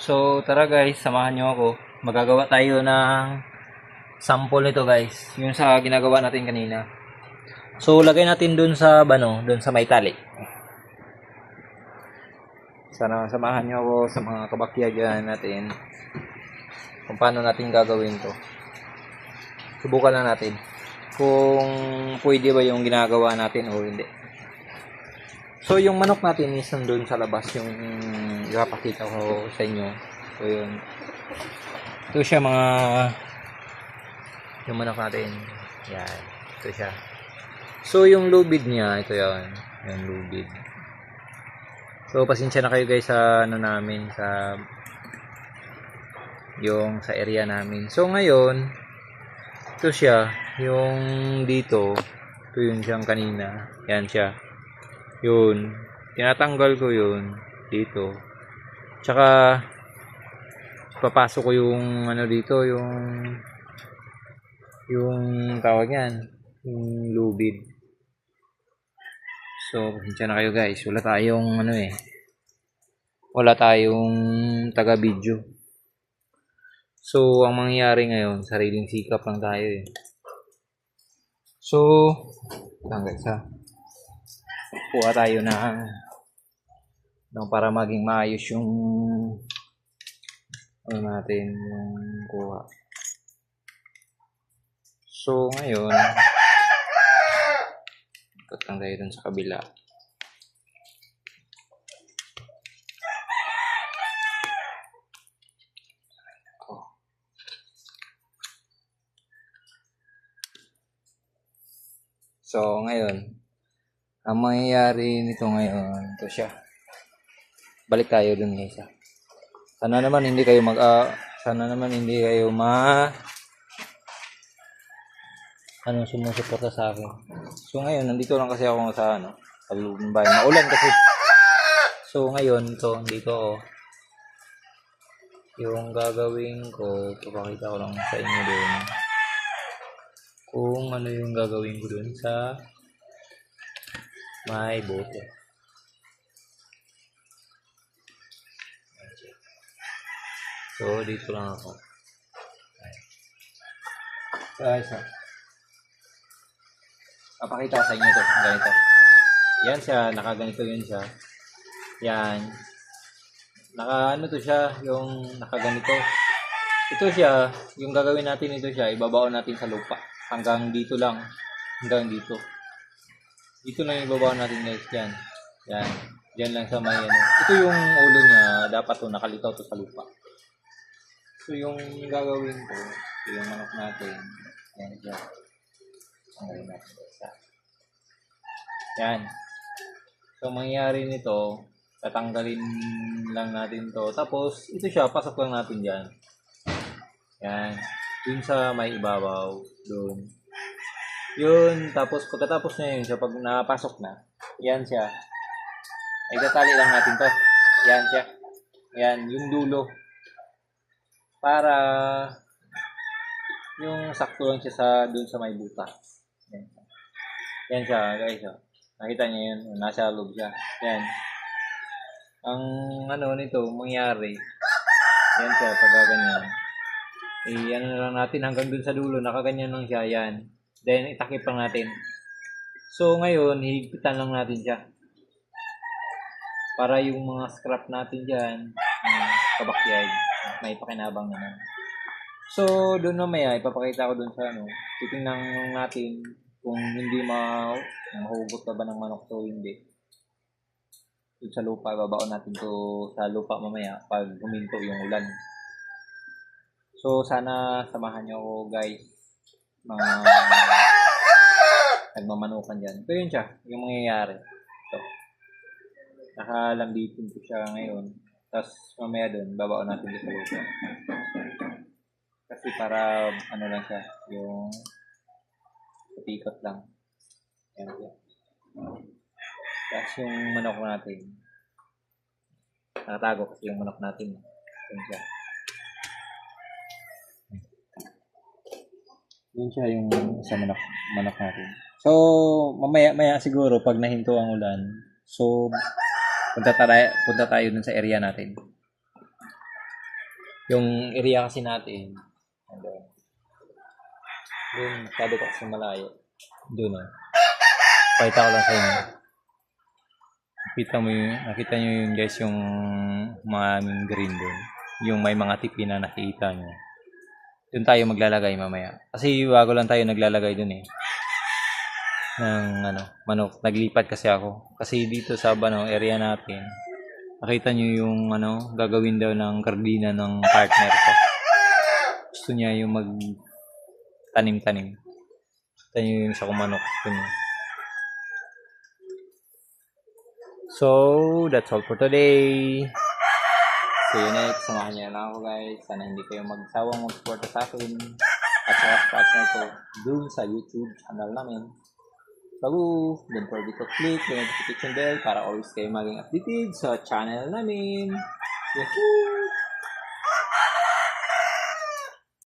So, tara guys, samahan nyo ako. Magagawa tayo ng sample nito guys. Yung sa ginagawa natin kanina. So, lagay natin dun sa, ano, dun sa may tali. Sana samahan nyo ako sa mga kabakyagan natin kung paano natin gagawin to. Subukan lang natin kung pwede ba yung ginagawa natin o hindi. So, yung manok natin is nandun sa labas yung ipapakita ko sa inyo. So, yun. Ito siya mga yung manok natin. Yan. Ito siya. So, yung lubid niya, ito yan. Yung lubid. So, pasensya na kayo guys sa ano namin, sa yung sa area namin. So, ngayon, ito siya, yung dito, ito yun siyang kanina. Yan siya. Yun. Tinatanggal ko yun dito. Tsaka, papasok ko yung ano dito, yung yung tawag yan, yung lubid. So, pasensya na kayo guys. Wala tayong ano eh. Wala tayong taga-video. So, ang mangyayari ngayon, sariling sikap lang tayo eh. So, lang guys ha. Kuha tayo ng ng para maging maayos yung ano natin yung kuha. So, ngayon, ikot lang tayo dun sa kabila. So, ngayon, ang mangyayari nito ngayon, ito siya. Balik tayo dun guys. ah. Sana naman hindi kayo mag ah, sana naman hindi kayo ma ano sumusuporta sa akin. So ngayon, nandito lang kasi ako sa ano, sa bahay. Maulan kasi. So ngayon, ito, dito ako. Yung gagawin ko, papakita ko lang sa inyo doon. Kung ano yung gagawin ko doon sa may bote. So, dito lang ako. So, ayos na. Papakita sa inyo to. Ganito. Yan siya. Nakaganito yun siya. Yan. Naka ano to siya. Yung nakaganito. Ito siya. Yung gagawin natin ito siya. Ibabaon natin sa lupa. Hanggang dito lang. Hanggang dito. Dito lang ibabaon natin guys. Yan. Yan. Diyan lang sa may ano. Ito yung ulo niya. Dapat to nakalitaw to sa lupa. So yung gagawin ko. Yung manok natin. Yan siya. Tanggalin natin guys. ha. Yan. So, ang mangyayari nito, tatanggalin lang natin to. Tapos, ito siya, pasok lang natin dyan. Yan. Dun sa may ibabaw. Dun. Yun. Tapos, pagkatapos na yun siya, pag napasok na, yan siya. Ay, tatali lang natin to. Yan siya. Yan. Yung dulo. Para yung sakto lang siya sa dun sa may buta. Yan. Yan siya, guys. Oh. Nakita niyo yun, nasa loob siya. Yan. Ang ano nito, mangyari, yan siya, pag ganyan. Eh, ano lang natin, hanggang dun sa dulo, nakaganyan lang siya, yan. Then, itakip lang natin. So, ngayon, higpitan lang natin siya. Para yung mga scrap natin dyan, uh, kabakyard, may pakinabang naman. So, doon mamaya, ipapakita ko doon sa ano, titingnan natin kung hindi ma mahugot na ba ng manok to hindi. Doon sa lupa, babaon natin to sa lupa mamaya pag huminto yung ulan. So, sana samahan nyo ako guys, mga nagmamanukan dyan. Ito yun siya, yung mangyayari. Ito. Nakalambitin ko siya ngayon. Tapos mamaya doon, babaon natin sa lupa. Kasi para ano lang siya, yung Pikot lang. Yan yan. Tapos yung manok natin. Nakatago kasi yung manok natin. Yan siya. Yun siya yung sa manok, manok natin. So, mamaya maya siguro pag nahinto ang ulan, so punta tayo, punta tayo dun sa area natin. Yung area kasi natin, ano, doon, masyado ka kasi malayo. Doon oh. Pakita ko lang sa inyo. Nakita mo yun, nakita nyo yun guys, yung mga green doon. Yung may mga tipi na nakikita nyo. Doon tayo maglalagay mamaya. Kasi bago lang tayo naglalagay doon eh. Ng ano, manok. Naglipat kasi ako. Kasi dito sa ano, area natin, nakita nyo yung ano, gagawin daw ng kardina ng partner ko. Gusto niya yung mag tanim-tanim. Kita nyo yung sa kumanok. Yun. So, that's all for today. See you next. Samahan niyo lang ako guys. Sana hindi kayo magsawang mag-support sa akin. At sa partner ko dun sa YouTube channel namin. Bago, don't forget to click the notification bell para always kayo maging updated sa channel namin. Yahoo!